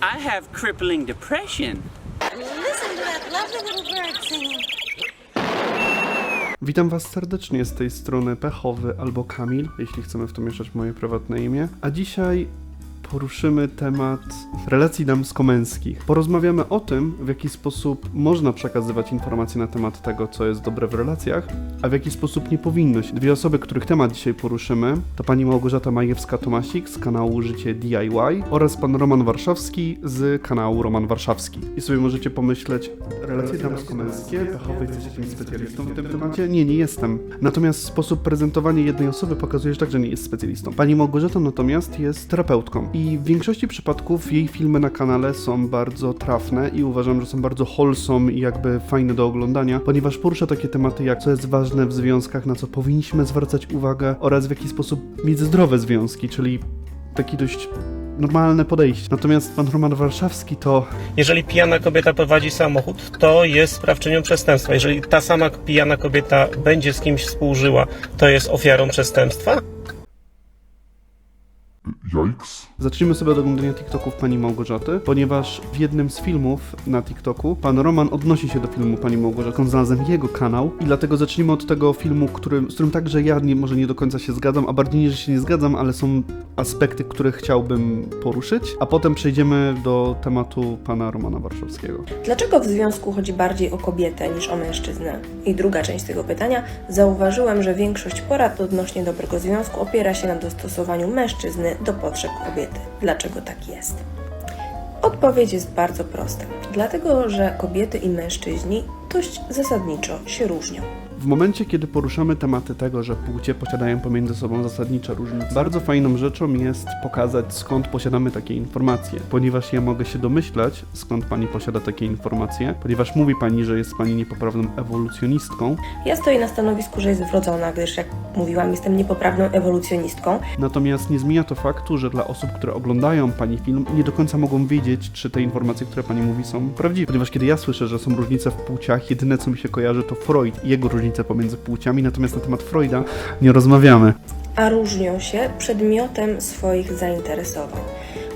I have crippling depression. Listen to that lovely little bird singing. Witam Was serdecznie z tej strony Pechowy albo Kamil, jeśli chcemy w to mieszać moje prywatne imię. A dzisiaj poruszymy temat relacji damsko-męskich. Porozmawiamy o tym, w jaki sposób można przekazywać informacje na temat tego, co jest dobre w relacjach, a w jaki sposób nie powinno się. Dwie osoby, których temat dzisiaj poruszymy, to pani Małgorzata Majewska-Tomasik z kanału Życie DIY oraz pan Roman Warszawski z kanału Roman Warszawski. I sobie możecie pomyśleć, relacje damsko-męskie, Pechowy jesteś jakimś specjalistą w tym temacie? Nie, nie jestem. Natomiast sposób prezentowania jednej osoby pokazuje, że także nie jest specjalistą. Pani Małgorzata natomiast jest terapeutką i w większości przypadków jej filmy na kanale są bardzo trafne i uważam, że są bardzo wholesome i jakby fajne do oglądania, ponieważ porusza takie tematy jak co jest ważne w związkach, na co powinniśmy zwracać uwagę oraz w jaki sposób mieć zdrowe związki, czyli taki dość normalne podejście. Natomiast pan Roman Warszawski to Jeżeli pijana kobieta prowadzi samochód, to jest sprawczynią przestępstwa. Jeżeli ta sama pijana kobieta będzie z kimś współżyła, to jest ofiarą przestępstwa? Yikes. Zacznijmy sobie od oglądania TikToków pani Małgorzaty, ponieważ w jednym z filmów na TikToku pan Roman odnosi się do filmu pani Małgorzaty. On znalazłem jego kanał i dlatego zacznijmy od tego filmu, który, z którym także ja nie, może nie do końca się zgadzam, a bardziej nie, że się nie zgadzam, ale są aspekty, które chciałbym poruszyć, a potem przejdziemy do tematu pana Romana Warszawskiego. Dlaczego w związku chodzi bardziej o kobietę niż o mężczyznę? I druga część tego pytania. Zauważyłem, że większość porad odnośnie dobrego związku opiera się na dostosowaniu mężczyzny do potrzeb kobiety. Dlaczego tak jest? Odpowiedź jest bardzo prosta. Dlatego, że kobiety i mężczyźni dość zasadniczo się różnią. W momencie, kiedy poruszamy tematy tego, że płcie posiadają pomiędzy sobą zasadnicze różnice, bardzo fajną rzeczą jest pokazać, skąd posiadamy takie informacje, ponieważ ja mogę się domyślać, skąd pani posiada takie informacje, ponieważ mówi pani, że jest pani niepoprawną ewolucjonistką, Ja stoję na stanowisku, że jest wrodzona, gdyż jak mówiłam, jestem niepoprawną ewolucjonistką. natomiast nie zmienia to faktu, że dla osób, które oglądają pani film, nie do końca mogą wiedzieć, czy te informacje, które pani mówi, są prawdziwe. Ponieważ kiedy ja słyszę, że są różnice w płciach, jedyne co mi się kojarzy to Freud i jego różnice pomiędzy płciami, natomiast na temat Freuda nie rozmawiamy. a różnią się przedmiotem swoich zainteresowań.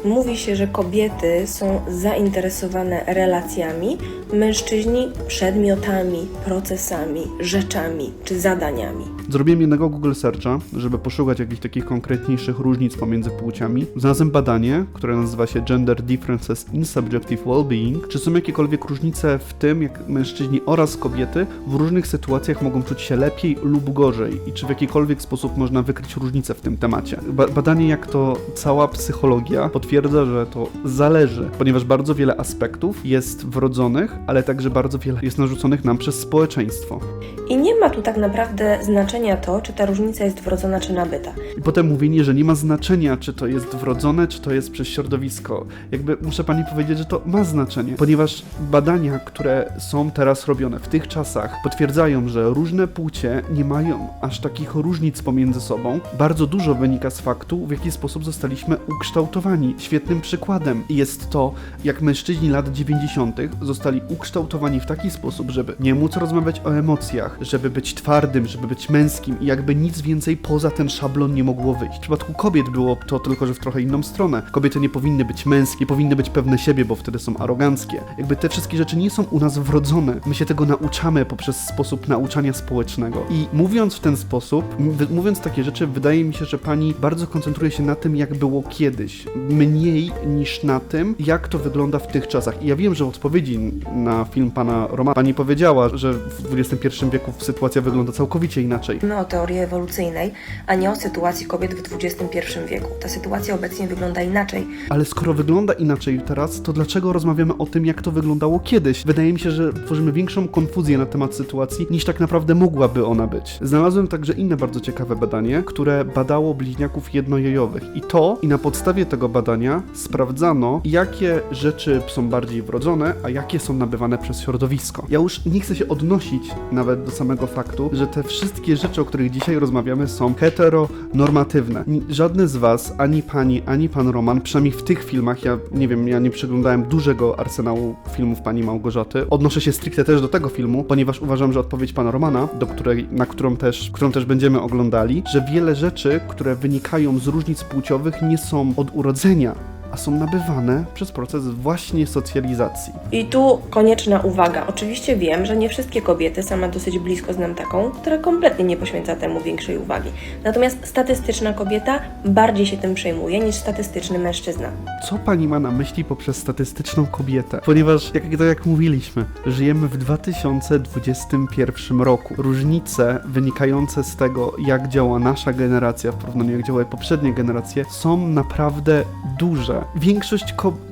Mówi się, że kobiety są zainteresowane relacjami, mężczyźni przedmiotami, procesami, rzeczami czy zadaniami. Zrobiłem jednego Google Searcha, żeby poszukać jakichś takich konkretniejszych różnic pomiędzy płciami. Znalazłem badanie, które nazywa się Gender Differences in Subjective Wellbeing. Czy są jakiekolwiek różnice w tym, jak mężczyźni oraz kobiety w różnych sytuacjach mogą czuć się lepiej lub gorzej i czy w jakikolwiek sposób można wykryć różnice w tym temacie? Ba badanie, jak to cała psychologia, potwierdza, że to zależy, ponieważ bardzo wiele aspektów jest wrodzonych, ale także bardzo wiele jest narzuconych nam przez społeczeństwo. I nie ma tu tak naprawdę znaczenia to, czy ta różnica jest wrodzona czy nabyta. I potem mówienie, że nie ma znaczenia, czy to jest wrodzone, czy to jest przez środowisko. Jakby muszę pani powiedzieć, że to ma znaczenie, ponieważ badania, które są teraz robione w tych czasach, potwierdzają, że różne płcie nie mają aż takich różnic pomiędzy sobą. Bardzo dużo wynika z faktu, w jaki sposób zostaliśmy ukształtowani. Świetnym przykładem jest to, jak mężczyźni lat 90. zostali ukształtowani w taki sposób, żeby nie móc rozmawiać o emocjach, żeby być twardym, żeby być męskim i jakby nic więcej poza ten szablon nie mogło wyjść. W przypadku kobiet było to tylko, że w trochę inną stronę. Kobiety nie powinny być męskie, powinny być pewne siebie, bo wtedy są aroganckie. Jakby te wszystkie rzeczy nie są u nas wrodzone. My się tego nauczamy poprzez sposób nauczania społecznego. I mówiąc w ten sposób, mówiąc takie rzeczy, wydaje mi się, że pani bardzo koncentruje się na tym, jak było kiedyś. Mniej niż na tym, jak to wygląda w tych czasach. I ja wiem, że w odpowiedzi na film pana Roma pani powiedziała, że w XXI wieku sytuacja wygląda całkowicie inaczej. Mówimy o teorii ewolucyjnej, a nie o sytuacji kobiet w XXI wieku. Ta sytuacja obecnie wygląda inaczej. Ale skoro wygląda inaczej teraz, to dlaczego rozmawiamy o tym, jak to wyglądało kiedyś? Wydaje mi się, że tworzymy większą konfuzję na temat sytuacji, niż tak naprawdę mogłaby ona być. Znalazłem także inne bardzo ciekawe badanie, które badało bliźniaków jednojajowych. I to, i na podstawie tego badania sprawdzano, jakie rzeczy są bardziej wrodzone, a jakie są nabywane przez środowisko. Ja już nie chcę się odnosić nawet do samego faktu, że te wszystkie rzeczy, o których dzisiaj rozmawiamy, są heteronormatywne. Żadne z was, ani pani, ani pan Roman, przynajmniej w tych filmach, ja nie wiem, ja nie przeglądałem dużego arsenału filmów pani Małgorzaty. Odnoszę się stricte też do tego filmu, ponieważ uważam, że odpowiedź pana Romana, do której, na którą też, którą też będziemy oglądali, że wiele rzeczy, które wynikają z różnic płciowych, nie są od urodzenia 만나요. A są nabywane przez proces właśnie socjalizacji. I tu konieczna uwaga. Oczywiście wiem, że nie wszystkie kobiety, sama dosyć blisko znam taką, która kompletnie nie poświęca temu większej uwagi. Natomiast statystyczna kobieta bardziej się tym przejmuje niż statystyczny mężczyzna. Co pani ma na myśli poprzez statystyczną kobietę? Ponieważ, jak, tak jak mówiliśmy, żyjemy w 2021 roku. Różnice wynikające z tego, jak działa nasza generacja w porównaniu jak działały poprzednie generacje, są naprawdę duże. Większość kobiet.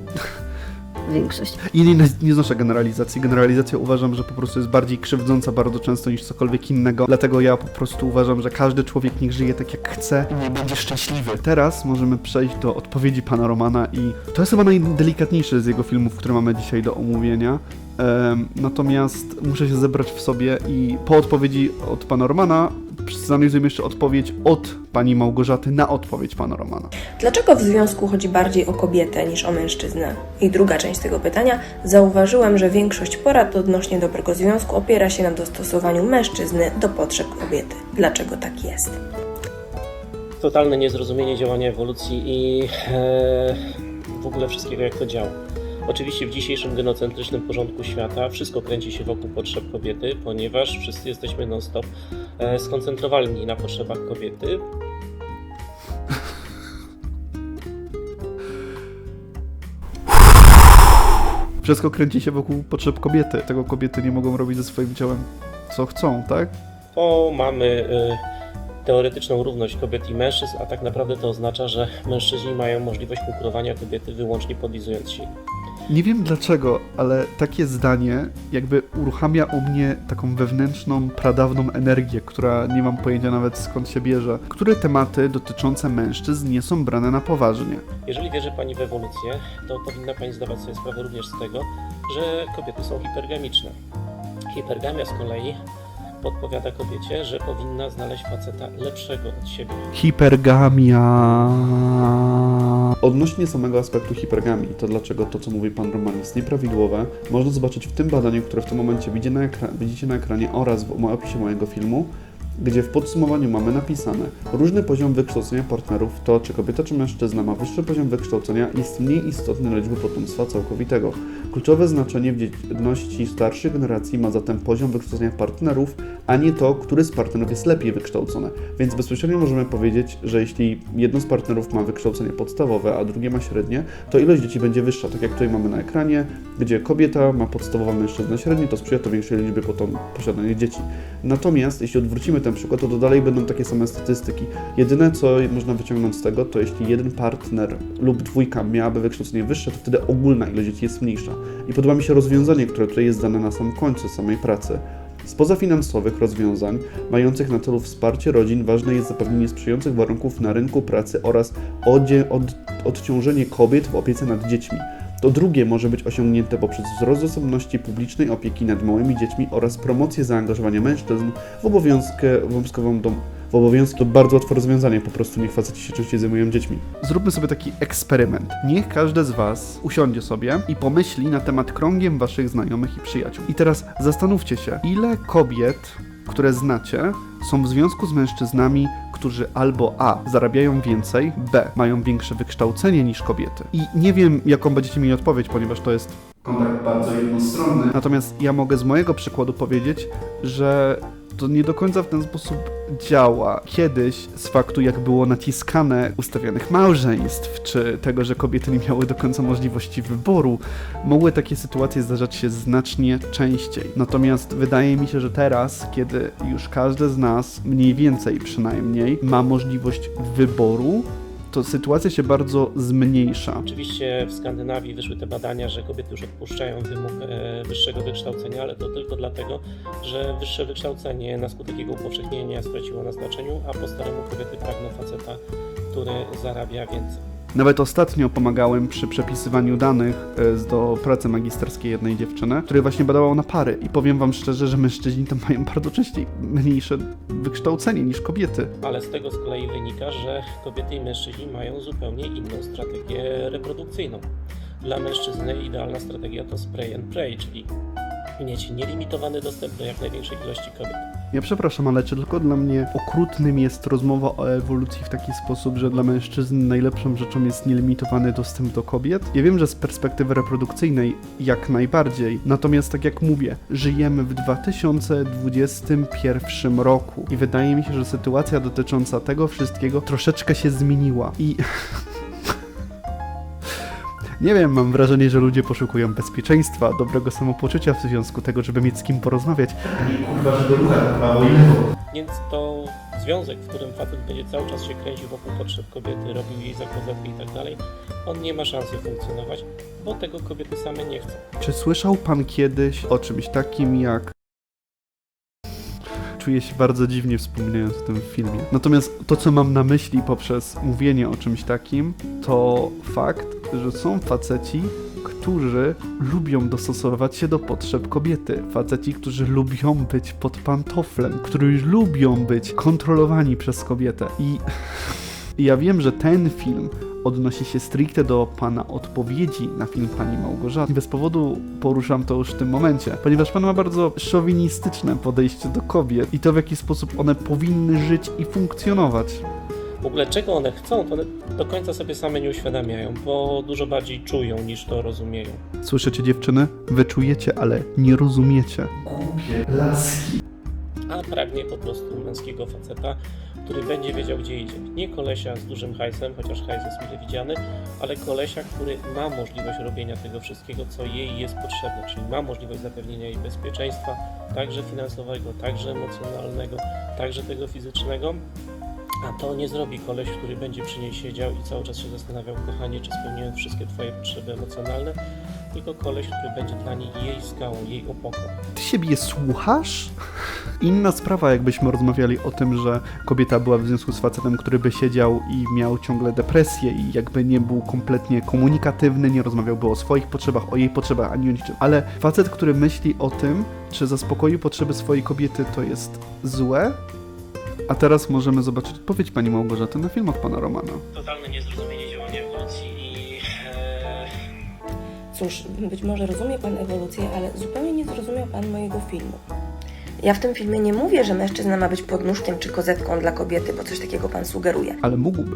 Większość. I nie, nie znoszę generalizacji. Generalizacja uważam, że po prostu jest bardziej krzywdząca bardzo często niż cokolwiek innego. Dlatego ja po prostu uważam, że każdy człowiek niech żyje tak jak chce i niech będzie szczęśliwy. Teraz możemy przejść do odpowiedzi pana Romana i to jest chyba najdelikatniejszy z jego filmów, które mamy dzisiaj do omówienia. Natomiast muszę się zebrać w sobie i po odpowiedzi od pana Romana zanalizujemy jeszcze odpowiedź od pani Małgorzaty na odpowiedź pana Romana. Dlaczego w związku chodzi bardziej o kobietę niż o mężczyznę? I druga część tego pytania. Zauważyłem, że większość porad odnośnie dobrego związku opiera się na dostosowaniu mężczyzny do potrzeb kobiety. Dlaczego tak jest? Totalne niezrozumienie działania ewolucji i e, w ogóle wszystkiego, jak to działa. Oczywiście w dzisiejszym genocentrycznym porządku świata wszystko kręci się wokół potrzeb kobiety, ponieważ wszyscy jesteśmy non-stop e, skoncentrowani na potrzebach kobiety. Wszystko kręci się wokół potrzeb kobiety. Tego kobiety nie mogą robić ze swoim ciałem co chcą, tak? bo mamy e, teoretyczną równość kobiet i mężczyzn, a tak naprawdę to oznacza, że mężczyźni mają możliwość konkurowania kobiety wyłącznie podlizując się. Nie wiem dlaczego, ale takie zdanie jakby uruchamia u mnie taką wewnętrzną, pradawną energię, która nie mam pojęcia nawet skąd się bierze. Które tematy dotyczące mężczyzn nie są brane na poważnie? Jeżeli wierzy Pani w ewolucję, to powinna Pani zdawać sobie sprawę również z tego, że kobiety są hipergamiczne. Hipergamia z kolei podpowiada kobiecie, że powinna znaleźć faceta lepszego od siebie. Hipergamia. Odnośnie samego aspektu hipergamii, to dlaczego to, co mówi pan Roman, jest nieprawidłowe, można zobaczyć w tym badaniu, które w tym momencie widzicie na, ekra- widzicie na ekranie oraz w opisie mojego filmu, gdzie w podsumowaniu mamy napisane różny poziom wykształcenia partnerów, to czy kobieta czy mężczyzna ma wyższy poziom wykształcenia jest mniej istotny dla liczby potomstwa całkowitego. Kluczowe znaczenie w dzietności starszych generacji ma zatem poziom wykształcenia partnerów, a nie to, który z partnerów jest lepiej wykształcony. Więc bezpośrednio możemy powiedzieć, że jeśli jedno z partnerów ma wykształcenie podstawowe, a drugie ma średnie, to ilość dzieci będzie wyższa, tak jak tutaj mamy na ekranie, gdzie kobieta ma podstawowa, mężczyzna średni, to sprzyja to większej liczbie potem posiadanych dzieci. Natomiast jeśli odwrócimy ten przykład, to, to dalej będą takie same statystyki. Jedyne, co można wyciągnąć z tego, to jeśli jeden partner lub dwójka miałaby wykształcenie wyższe, to wtedy ogólna ilość dzieci jest mniejsza. I podoba mi się rozwiązanie, które tutaj jest dane na samym końcu samej pracy. Spoza finansowych rozwiązań mających na celu wsparcie rodzin ważne jest zapewnienie sprzyjających warunków na rynku pracy oraz odciążenie kobiet w opiece nad dziećmi. To drugie może być osiągnięte poprzez wzrost zasobności publicznej opieki nad małymi dziećmi oraz promocję zaangażowania mężczyzn w obowiązkową dom, w obowiązki. To bardzo łatwe rozwiązanie, po prostu niech faceci się częściej zajmują dziećmi. Zróbmy sobie taki eksperyment. Niech każdy z Was usiądzie sobie i pomyśli na temat krągiem Waszych znajomych i przyjaciół. I teraz zastanówcie się, ile kobiet, które znacie, są w związku z mężczyznami, którzy albo A zarabiają więcej, B mają większe wykształcenie niż kobiety. I nie wiem, jaką będziecie mieli odpowiedź, ponieważ to jest kontakt bardzo jednostronny. Natomiast ja mogę z mojego przykładu powiedzieć, że to nie do końca w ten sposób działa. Kiedyś z faktu, jak było naciskane ustawianych małżeństw, czy tego, że kobiety nie miały do końca możliwości wyboru, mogły takie sytuacje zdarzać się znacznie częściej. Natomiast wydaje mi się, że teraz, kiedy już każdy z nas, mniej więcej przynajmniej, ma możliwość wyboru, to sytuacja się bardzo zmniejsza. Oczywiście w Skandynawii wyszły te badania, że kobiety już odpuszczają wymóg e, wyższego wykształcenia, ale to tylko dlatego, że wyższe wykształcenie na skutek jego upowszechnienia straciło na znaczeniu, a po staremu kobiety pragną faceta, który zarabia więcej. Nawet ostatnio pomagałem przy przepisywaniu danych e, do pracy magisterskiej jednej dziewczyny, której właśnie badała na pary. I powiem wam szczerze, że mężczyźni tam mają bardzo częściej mniejsze wykształcenie niż kobiety. Ale z tego z kolei wynika, że kobiety i mężczyźni mają zupełnie inną strategię reprodukcyjną. Dla mężczyzny idealna strategia to spray and pray, czyli mieć nielimitowany dostęp do jak największej ilości kobiet. Ja przepraszam, ale czy tylko dla mnie okrutnym jest rozmowa o ewolucji w taki sposób, że dla mężczyzn najlepszą rzeczą jest nielimitowany dostęp do kobiet? Ja wiem, że z perspektywy reprodukcyjnej jak najbardziej, natomiast tak jak mówię, żyjemy w 2021 roku i wydaje mi się, że sytuacja dotycząca tego wszystkiego troszeczkę się zmieniła i Nie wiem, mam wrażenie, że ludzie poszukują bezpieczeństwa, dobrego samopoczucia w związku tego, żeby mieć z kim porozmawiać. Nie kurwa, prawo i lewo. Więc to związek, w którym facet będzie cały czas się kręcił wokół potrzeb kobiety, robił jej zakładki i tak dalej, on nie ma szansy funkcjonować, bo tego kobiety same nie chcą. Czy słyszał pan kiedyś o czymś takim jak. Czuję się bardzo dziwnie wspominając o tym filmie. Natomiast to, co mam na myśli poprzez mówienie o czymś takim, to fakt, że są faceci, którzy lubią dostosowywać się do potrzeb kobiety. Faceci, którzy lubią być pod pantoflem, którzy lubią być kontrolowani przez kobietę. I ja wiem, że ten film odnosi się stricte do pana odpowiedzi na film pani Małgorzaty. Bez powodu poruszam to już w tym momencie, ponieważ pan ma bardzo szowinistyczne podejście do kobiet i to w jaki sposób one powinny żyć i funkcjonować. W ogóle czego one chcą, to one do końca sobie same nie uświadamiają, bo dużo bardziej czują niż to rozumieją. Słyszycie dziewczyny? Wy czujecie, ale nie rozumiecie. Głupie laski. a pragnie po prostu męskiego faceta, który będzie wiedział, gdzie idzie. Nie kolesia z dużym hajsem, chociaż hajs jest mile widziany, ale kolesia, który ma możliwość robienia tego wszystkiego, co jej jest potrzebne, czyli ma możliwość zapewnienia jej bezpieczeństwa, także finansowego, także emocjonalnego, także tego fizycznego. A to nie zrobi koleś, który będzie przy niej siedział i cały czas się zastanawiał, kochanie, czy spełniłem wszystkie Twoje potrzeby emocjonalne, tylko koleś, który będzie dla niej jej skałą, jej opoką. Ty siebie słuchasz? Inna sprawa, jakbyśmy rozmawiali o tym, że kobieta była w związku z facetem, który by siedział i miał ciągle depresję i jakby nie był kompletnie komunikatywny, nie rozmawiałby o swoich potrzebach, o jej potrzebach, ani o niczym. Ale facet, który myśli o tym, czy zaspokoi potrzeby swojej kobiety, to jest złe? A teraz możemy zobaczyć odpowiedź pani Małgorzaty na film od pana Romana. Totalne niezrozumienie działania ewolucji i e, Cóż, być może rozumie Pan ewolucję, ale zupełnie nie zrozumiał Pan mojego filmu. Ja w tym filmie nie mówię, że mężczyzna ma być podnóżkiem czy kozetką dla kobiety, bo coś takiego Pan sugeruje. Ale mógłby.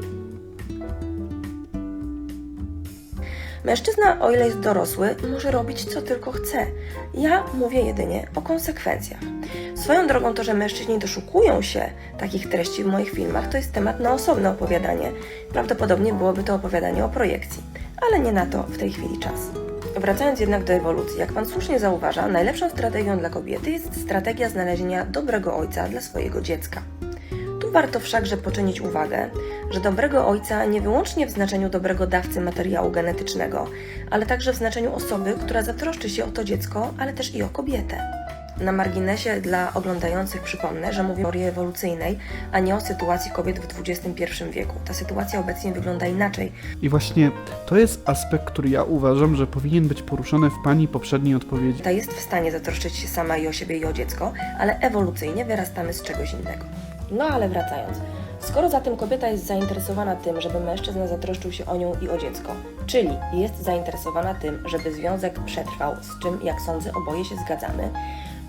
Mężczyzna, o ile jest dorosły, może robić co tylko chce. Ja mówię jedynie o konsekwencjach. Swoją drogą to, że mężczyźni doszukują się takich treści w moich filmach, to jest temat na osobne opowiadanie. Prawdopodobnie byłoby to opowiadanie o projekcji, ale nie na to w tej chwili czas. Wracając jednak do ewolucji, jak Pan słusznie zauważa, najlepszą strategią dla kobiety jest strategia znalezienia dobrego ojca dla swojego dziecka. Warto wszakże poczynić uwagę, że dobrego ojca nie wyłącznie w znaczeniu dobrego dawcy materiału genetycznego, ale także w znaczeniu osoby, która zatroszczy się o to dziecko, ale też i o kobietę. Na marginesie dla oglądających przypomnę, że mówię o teorii ewolucyjnej, a nie o sytuacji kobiet w XXI wieku. Ta sytuacja obecnie wygląda inaczej. I właśnie to jest aspekt, który ja uważam, że powinien być poruszony w pani poprzedniej odpowiedzi. Ta jest w stanie zatroszczyć się sama i o siebie i o dziecko, ale ewolucyjnie wyrastamy z czegoś innego. No ale wracając. Skoro zatem kobieta jest zainteresowana tym, żeby mężczyzna zatroszczył się o nią i o dziecko, czyli jest zainteresowana tym, żeby związek przetrwał, z czym, jak sądzę, oboje się zgadzamy,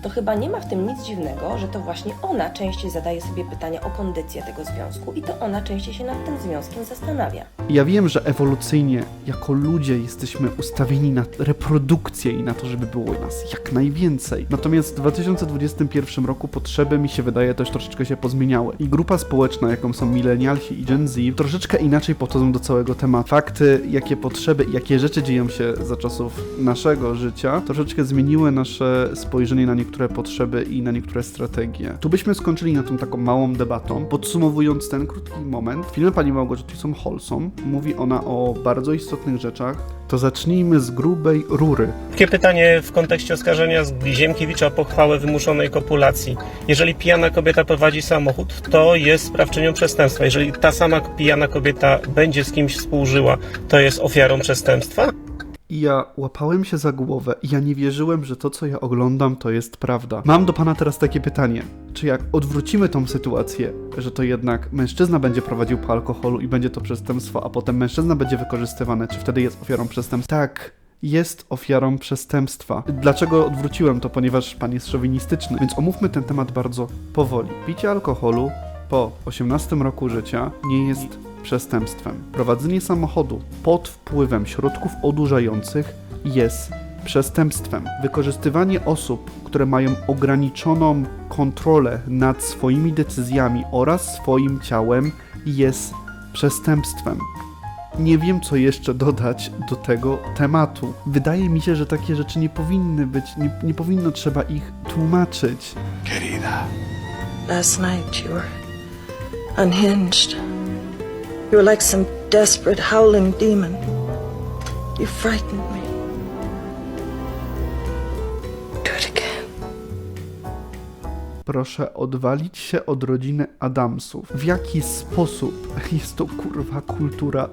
to chyba nie ma w tym nic dziwnego, że to właśnie ona częściej zadaje sobie pytania o kondycję tego związku i to ona częściej się nad tym związkiem zastanawia. Ja wiem, że ewolucyjnie jako ludzie jesteśmy ustawieni na reprodukcję i na to, żeby było nas jak najwięcej. Natomiast w 2021 roku potrzeby mi się wydaje też troszeczkę się pozmieniały. I grupa społeczna, jaką są milenialsi i Gen Z, troszeczkę inaczej podchodzą do całego tematu. Fakty, jakie potrzeby i jakie rzeczy dzieją się za czasów naszego życia, troszeczkę zmieniły nasze spojrzenie na niektóre potrzeby i na niektóre strategie. Tu byśmy skończyli na tą taką małą debatą. Podsumowując ten krótki moment, filmy pani Małgorzaty są wholesome. Mówi ona o bardzo istotnych rzeczach. To zacznijmy z grubej rury. Takie pytanie w kontekście oskarżenia z Ziemkiewicza o pochwałę wymuszonej kopulacji. Jeżeli pijana kobieta prowadzi samochód, to jest sprawczynią przestępstwa. Jeżeli ta sama pijana kobieta będzie z kimś współżyła, to jest ofiarą przestępstwa? I ja łapałem się za głowę i ja nie wierzyłem, że to, co ja oglądam, to jest prawda. Mam do pana teraz takie pytanie. Czy jak odwrócimy tą sytuację, że to jednak mężczyzna będzie prowadził po alkoholu i będzie to przestępstwo, a potem mężczyzna będzie wykorzystywany, czy wtedy jest ofiarą przestępstwa? Tak, jest ofiarą przestępstwa. Dlaczego odwróciłem to? Ponieważ pan jest szowinistyczny, więc omówmy ten temat bardzo powoli. Picie alkoholu po 18 roku życia nie jest przestępstwem. Prowadzenie samochodu pod wpływem środków odurzających jest przestępstwem. Wykorzystywanie osób, które mają ograniczoną kontrolę nad swoimi decyzjami oraz swoim ciałem jest przestępstwem. Nie wiem, co jeszcze dodać do tego tematu. Wydaje mi się, że takie rzeczy nie powinny być, nie, nie powinno trzeba ich tłumaczyć. Last night you were unhinged. You were like some desperate, howling demon. You frightened me. Do it again. Proszę odwalić się od rodziny Adamsów. W jaki sposób jest to kurwa kultura?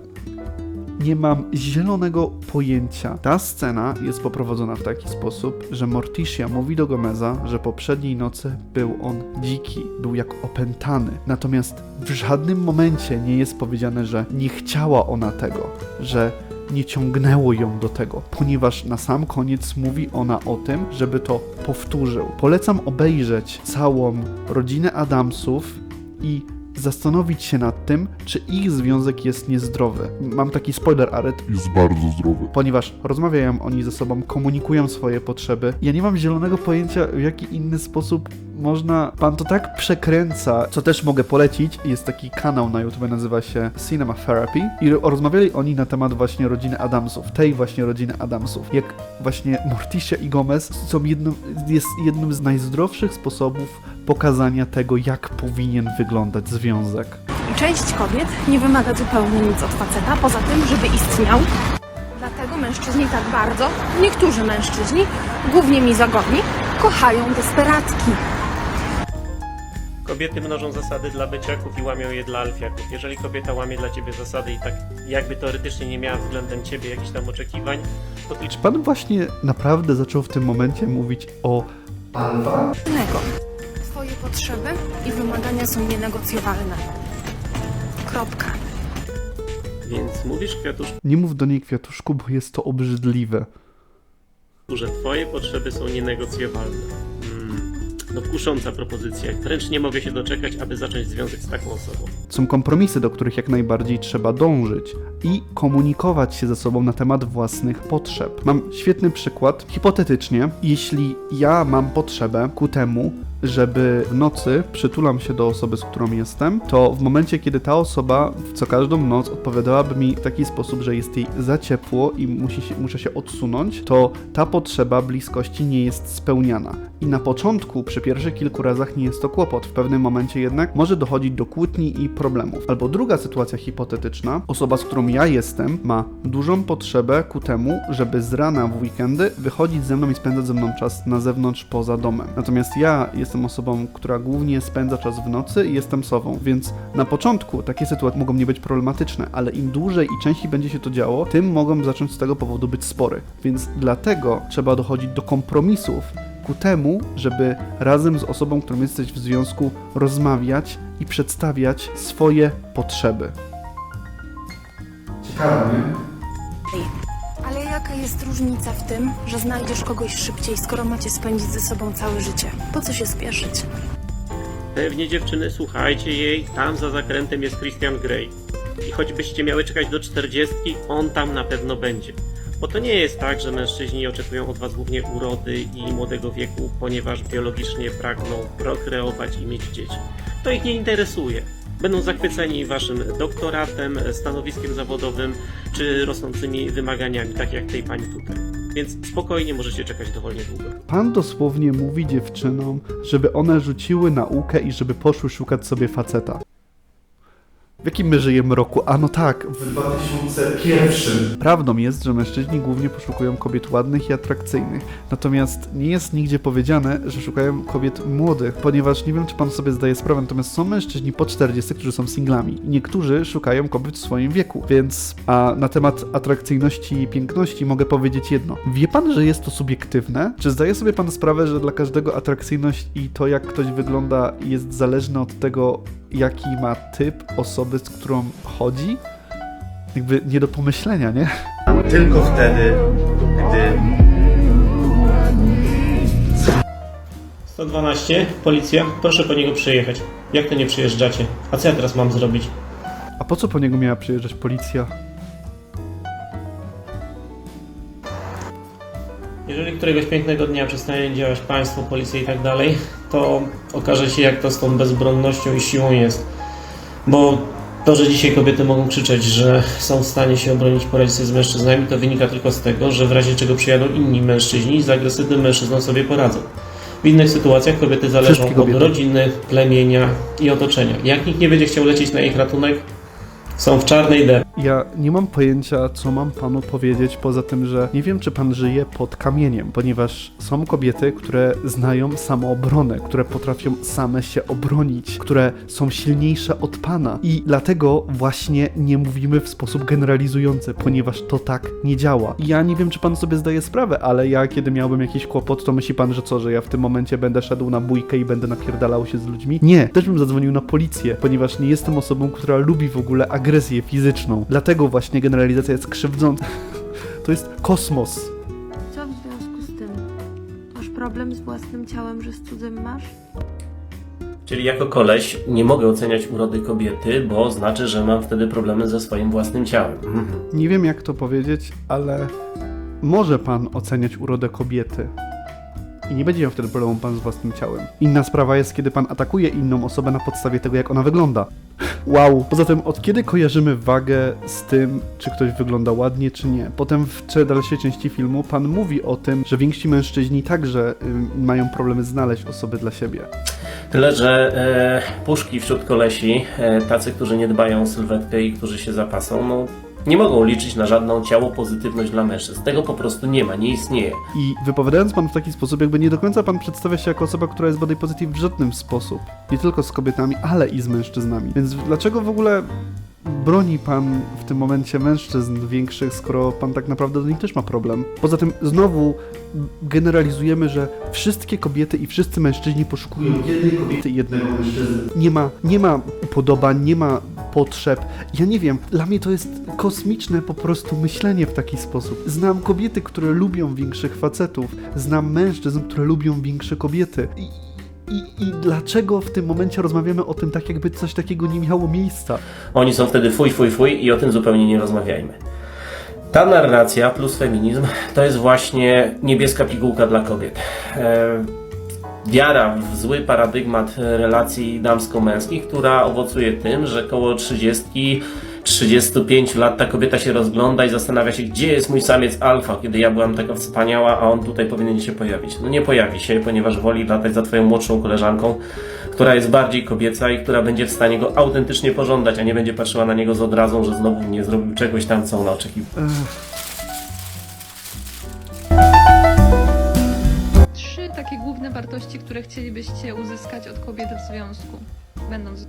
Nie mam zielonego pojęcia. Ta scena jest poprowadzona w taki sposób, że Morticia mówi do Gomeza, że poprzedniej nocy był on dziki, był jak opętany. Natomiast w żadnym momencie nie jest powiedziane, że nie chciała ona tego, że nie ciągnęło ją do tego, ponieważ na sam koniec mówi ona o tym, żeby to powtórzył. Polecam obejrzeć całą rodzinę Adamsów i zastanowić się nad tym, czy ich związek jest niezdrowy. Mam taki spoiler alert, jest bardzo zdrowy. ponieważ rozmawiają oni ze sobą, komunikują swoje potrzeby. Ja nie mam zielonego pojęcia, w jaki inny sposób można. Pan to tak przekręca, co też mogę polecić. Jest taki kanał na YouTube, nazywa się Cinema Therapy, i rozmawiali oni na temat właśnie rodziny Adamsów, tej właśnie rodziny Adamsów. Jak właśnie Morticia i Gomez są jednym, jest jednym z najzdrowszych sposobów pokazania tego, jak powinien wyglądać związek. Część kobiet nie wymaga zupełnie nic od faceta, poza tym, żeby istniał. Dlatego mężczyźni tak bardzo, niektórzy mężczyźni, głównie mizogoni, kochają desperatki. Kobiety mnożą zasady dla beciaków i łamią je dla alfiaków. Jeżeli kobieta łamie dla ciebie zasady i tak jakby teoretycznie nie miała względem ciebie jakichś tam oczekiwań, to ty Czy pan właśnie naprawdę zaczął w tym momencie mówić o alfa? Nego. Twoje potrzeby i wymagania są nienegocjowalne. Kropka. Więc mówisz kwiatuszku, Nie mów do niej kwiatuszku, bo jest to obrzydliwe. że twoje potrzeby są nienegocjowalne. No kusząca propozycja. Wręcz nie mogę się doczekać, aby zacząć związek z taką osobą. Są kompromisy, do których jak najbardziej trzeba dążyć i komunikować się ze sobą na temat własnych potrzeb. Mam świetny przykład. Hipotetycznie, jeśli ja mam potrzebę ku temu, żeby w nocy przytulam się do osoby, z którą jestem, to w momencie, kiedy ta osoba co każdą noc odpowiadałaby mi w taki sposób, że jest jej za ciepło i musi się, muszę się odsunąć, to ta potrzeba bliskości nie jest spełniana. I na początku, przy pierwszych kilku razach nie jest to kłopot. W pewnym momencie jednak może dochodzić do kłótni i problemów. Albo druga sytuacja hipotetyczna, osoba, z którą ja jestem, ma dużą potrzebę ku temu, żeby z rana w weekendy wychodzić ze mną i spędzać ze mną czas na zewnątrz, poza domem. Natomiast ja jestem osobą, która głównie spędza czas w nocy i jestem sobą, więc na początku takie sytuacje mogą nie być problematyczne, ale im dłużej i częściej będzie się to działo, tym mogą zacząć z tego powodu być spory. Więc dlatego trzeba dochodzić do kompromisów ku temu, żeby razem z osobą, którą jesteś w związku, rozmawiać i przedstawiać swoje potrzeby. Ciekawe, nie? Ale jaka jest różnica w tym, że znajdziesz kogoś szybciej, skoro macie spędzić ze sobą całe życie? Po co się spieszyć? Pewnie dziewczyny, słuchajcie jej, tam za zakrętem jest Christian Grey. I choćbyście miały czekać do 40, on tam na pewno będzie. Bo to nie jest tak, że mężczyźni oczekują od was głównie urody i młodego wieku, ponieważ biologicznie pragną prokreować i mieć dzieci. To ich nie interesuje. Będą zachwyceni waszym doktoratem, stanowiskiem zawodowym czy rosnącymi wymaganiami, tak jak tej pani tutaj. Więc spokojnie możecie czekać dowolnie długo. Pan dosłownie mówi dziewczynom, żeby one rzuciły naukę i żeby poszły szukać sobie faceta. W jakim my żyjemy roku? A no tak, w 2001. Prawdą jest, że mężczyźni głównie poszukują kobiet ładnych i atrakcyjnych. Natomiast nie jest nigdzie powiedziane, że szukają kobiet młodych, ponieważ nie wiem, czy pan sobie zdaje sprawę, natomiast są mężczyźni po 40, którzy są singlami. I niektórzy szukają kobiet w swoim wieku. Więc, a na temat atrakcyjności i piękności mogę powiedzieć jedno. Wie pan, że jest to subiektywne? Czy zdaje sobie pan sprawę, że dla każdego atrakcyjność i to, jak ktoś wygląda, jest zależne od tego, jaki ma typ osoby, z którą chodzi? Jakby nie do pomyślenia, nie? Tylko wtedy gdy 112, policja, proszę po niego przyjechać. Jak to nie przyjeżdżacie? A co ja teraz mam zrobić? A po co po niego miała przyjeżdżać policja? Jeżeli któregoś pięknego dnia przestanie działać państwo, policja i tak dalej, to okaże się jak to z tą bezbronnością i siłą jest. Bo to, że dzisiaj kobiety mogą krzyczeć, że są w stanie się obronić, poradzić sobie z mężczyznami, to wynika tylko z tego, że w razie czego przyjadą inni mężczyźni i z agresywnym mężczyzną sobie poradzą. W innych sytuacjach kobiety zależą Wszystkie kobiety. od rodziny, plemienia i otoczenia. Jak nikt nie będzie chciał lecieć na ich ratunek, są w czarnej D. Ja nie mam pojęcia, co mam panu powiedzieć, poza tym, że nie wiem, czy pan żyje pod kamieniem, ponieważ są kobiety, które znają samoobronę, które potrafią same się obronić, które są silniejsze od pana. I dlatego właśnie nie mówimy w sposób generalizujący, ponieważ to tak nie działa. Ja nie wiem, czy pan sobie zdaje sprawę, ale ja, kiedy miałbym jakiś kłopot, to myśli pan, że co, że ja w tym momencie będę szedł na bójkę i będę napierdalał się z ludźmi? Nie, też bym zadzwonił na policję, ponieważ nie jestem osobą, która lubi w ogóle agresję fizyczną. Dlatego właśnie generalizacja jest krzywdząca. To jest kosmos. Co w związku z tym? Masz problem z własnym ciałem, że z cudzym masz? Czyli jako koleś nie mogę oceniać urody kobiety, bo znaczy, że mam wtedy problemy ze swoim własnym ciałem. Mhm. Nie wiem, jak to powiedzieć, ale może pan oceniać urodę kobiety. I nie będzie miał wtedy problemu pan z własnym ciałem. Inna sprawa jest, kiedy pan atakuje inną osobę na podstawie tego, jak ona wygląda. Wow. Poza tym, od kiedy kojarzymy wagę z tym, czy ktoś wygląda ładnie, czy nie? Potem w dalszej części filmu pan mówi o tym, że więksi mężczyźni także y, mają problemy znaleźć osoby dla siebie. Tyle, że e, puszki wśród kolesi, e, tacy, którzy nie dbają o sylwetkę i którzy się zapasą, no nie mogą liczyć na żadną ciało pozytywność dla mężczyzn. Tego po prostu nie ma, nie istnieje. I wypowiadając pan w taki sposób, jakby nie do końca pan przedstawia się jako osoba, która jest body positive w żadnym sposób. Nie tylko z kobietami, ale i z mężczyznami. Więc dlaczego w ogóle broni pan w tym momencie mężczyzn większych, skoro pan tak naprawdę do nich też ma problem? Poza tym znowu generalizujemy, że wszystkie kobiety i wszyscy mężczyźni poszukują jednej kobiety i jednego mężczyzny. Nie ma, nie ma upodobań, nie ma potrzeb. Ja nie wiem, dla mnie to jest kosmiczne po prostu myślenie w taki sposób. Znam kobiety, które lubią większych facetów, znam mężczyzn, które lubią większe kobiety. I, i, dlaczego w tym momencie rozmawiamy o tym tak, jakby coś takiego nie miało miejsca? Oni są wtedy fuj, fuj, fuj i o tym zupełnie nie rozmawiajmy. Ta narracja plus feminizm to jest właśnie niebieska pigułka dla kobiet. E, wiara w zły paradygmat relacji damsko-męskich, która owocuje tym, że koło 30 35 lat ta kobieta się rozgląda i zastanawia się, gdzie jest mój samiec alfa, kiedy ja byłam taka wspaniała, a on tutaj powinien się pojawić. No nie pojawi się, ponieważ woli latać za twoją młodszą koleżanką, która jest bardziej kobieca i która będzie w stanie go autentycznie pożądać, a nie będzie patrzyła na niego z odrazą, że znowu nie zrobił czegoś tam, co ona oczekiwała. Trzy takie główne wartości, które chcielibyście uzyskać od kobiety w związku, będąc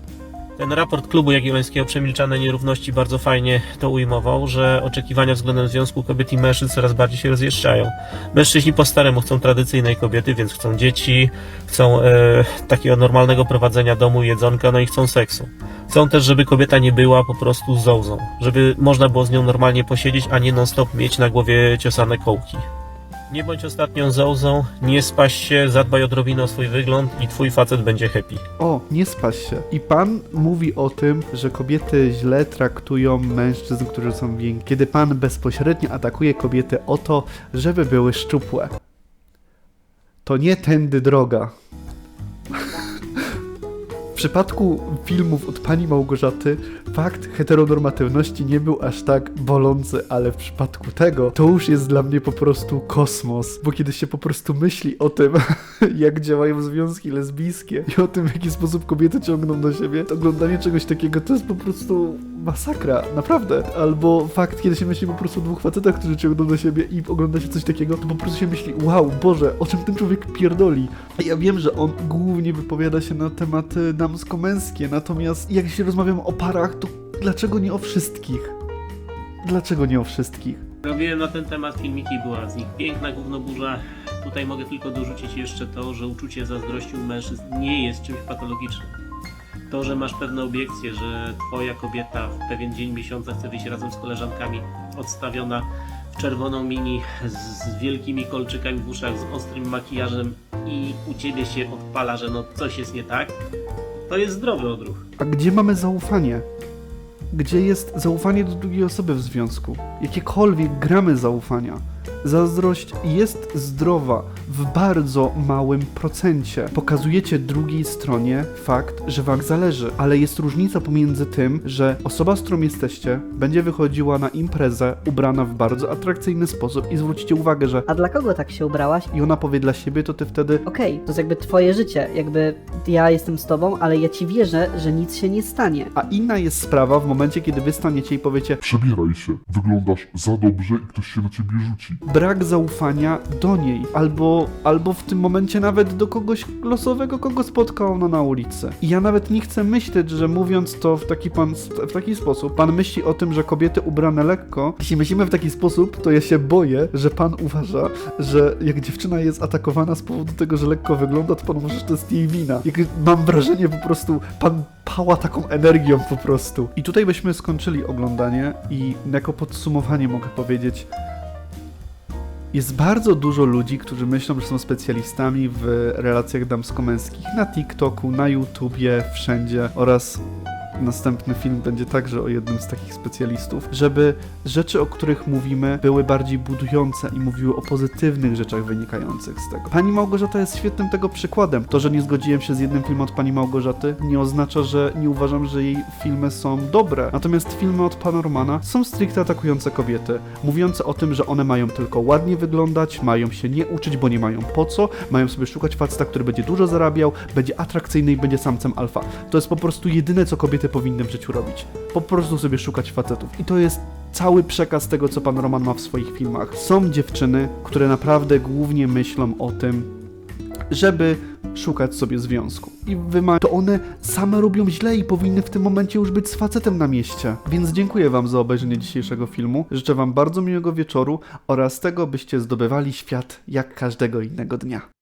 Ten raport klubu Jagiellońskiego Przemilczane Nierówności bardzo fajnie to ujmował, że oczekiwania względem związku kobiet i mężczyzn coraz bardziej się rozjeżdżają. Mężczyźni po staremu chcą tradycyjnej kobiety, więc chcą dzieci, chcą e, takiego normalnego prowadzenia domu, jedzonka, no i chcą seksu. Chcą też, żeby kobieta nie była po prostu zołzą, żeby można było z nią normalnie posiedzieć, a nie non-stop mieć na głowie ciosane kołki. Nie bądź ostatnią zołzą, nie spaś się, zadbaj odrobinę o swój wygląd i twój facet będzie happy. O, nie spaś się. I pan mówi o tym, że kobiety źle traktują mężczyzn, którzy są więksi. Kiedy pan bezpośrednio atakuje kobiety o to, żeby były szczupłe. To nie tędy droga. W przypadku filmów od pani Małgorzaty fakt heteronormatywności nie był aż tak bolący, ale w przypadku tego to już jest dla mnie po prostu kosmos, bo kiedy się po prostu myśli o tym, jak działają związki lesbijskie i o tym, w jaki sposób kobiety ciągną do siebie, to oglądanie czegoś takiego to jest po prostu masakra, naprawdę. Albo fakt, kiedy się myśli po prostu o dwóch facetach, którzy ciągną do siebie i ogląda się coś takiego, to po prostu się myśli, wow, Boże, o czym ten człowiek pierdoli. Ja wiem, że on głównie wypowiada się na tematy damsko-męskie, natomiast jak się rozmawiamy o parach, to dlaczego nie o wszystkich? Dlaczego nie o wszystkich? Robiłem na ten temat filmiki, była z nich piękna gównoburza. Tutaj mogę tylko dorzucić jeszcze to, że uczucie zazdrości u mężczyzn nie jest czymś patologicznym. To, że masz pewne obiekcje, że twoja kobieta w pewien dzień miesiąca chce wyjść razem z koleżankami, odstawiona w czerwoną mini z wielkimi kolczykami w uszach, z ostrym makijażem i u ciebie się odpala, że no coś jest nie tak, to jest zdrowy odruch. A gdzie mamy zaufanie? Gdzie jest zaufanie do drugiej osoby w związku? Jakiekolwiek gramy zaufania. Zazdrość jest zdrowa w bardzo małym procencie. Pokazujecie drugiej stronie fakt, że wam zależy, ale jest różnica pomiędzy tym, że osoba, z którą jesteście, będzie wychodziła na imprezę ubrana w bardzo atrakcyjny sposób i zwrócicie uwagę, że A dla kogo tak się ubrałaś? i ona powie dla siebie, to ty wtedy Okej, to jest jakby twoje życie, jakby ja jestem z tobą, ale ja ci wierzę, że nic się nie stanie. A inna jest sprawa w momencie, kiedy wy staniecie i powiecie, Przebieraj się. Wyglądasz za dobrze i ktoś się na ciebie rzuci. Brak zaufania do niej, albo, albo w tym momencie nawet do kogoś losowego, kogo spotka ona na ulicy. I ja nawet nie chcę myśleć, że mówiąc to w taki, pan, w taki sposób, pan myśli o tym, że kobiety ubrane lekko. Jeśli myślimy w taki sposób, to ja się boję, że pan uważa, że jak dziewczyna jest atakowana z powodu tego, że lekko wygląda, to pan uważa, że to jest jej wina. Jak mam wrażenie po prostu, pan pała taką energią po prostu. I tutaj byśmy skończyli oglądanie i jako podsumowanie mogę powiedzieć, jest bardzo dużo ludzi, którzy myślą, że są specjalistami w relacjach damsko-męskich na TikToku, na YouTubie, wszędzie oraz następny film będzie także o jednym z takich specjalistów, żeby rzeczy, o których mówimy, były bardziej budujące i mówiły o pozytywnych rzeczach wynikających z tego. Pani Małgorzata jest świetnym tego przykładem. To, że nie zgodziłem się z jednym filmem od pani Małgorzaty, nie oznacza, że nie uważam, że jej filmy są dobre. Natomiast filmy od pana Romana są stricte atakujące kobiety, mówiące o tym, że one mają tylko ładnie wyglądać, mają się nie uczyć, bo nie mają po co, mają sobie szukać faceta, który będzie dużo zarabiał, będzie atrakcyjny i będzie samcem alfa. To jest po prostu jedyne, co kobiety powinny w życiu robić. Po prostu sobie szukać facetów. I to jest cały przekaz tego, co pan Roman ma w swoich filmach. Są dziewczyny, które naprawdę głównie myślą o tym, żeby szukać sobie związku. I wyma- to one same robią źle i powinny w tym momencie już być z facetem na mieście. Więc dziękuję wam za obejrzenie dzisiejszego filmu. Życzę wam bardzo miłego wieczoru oraz tego, byście zdobywali świat jak każdego innego dnia.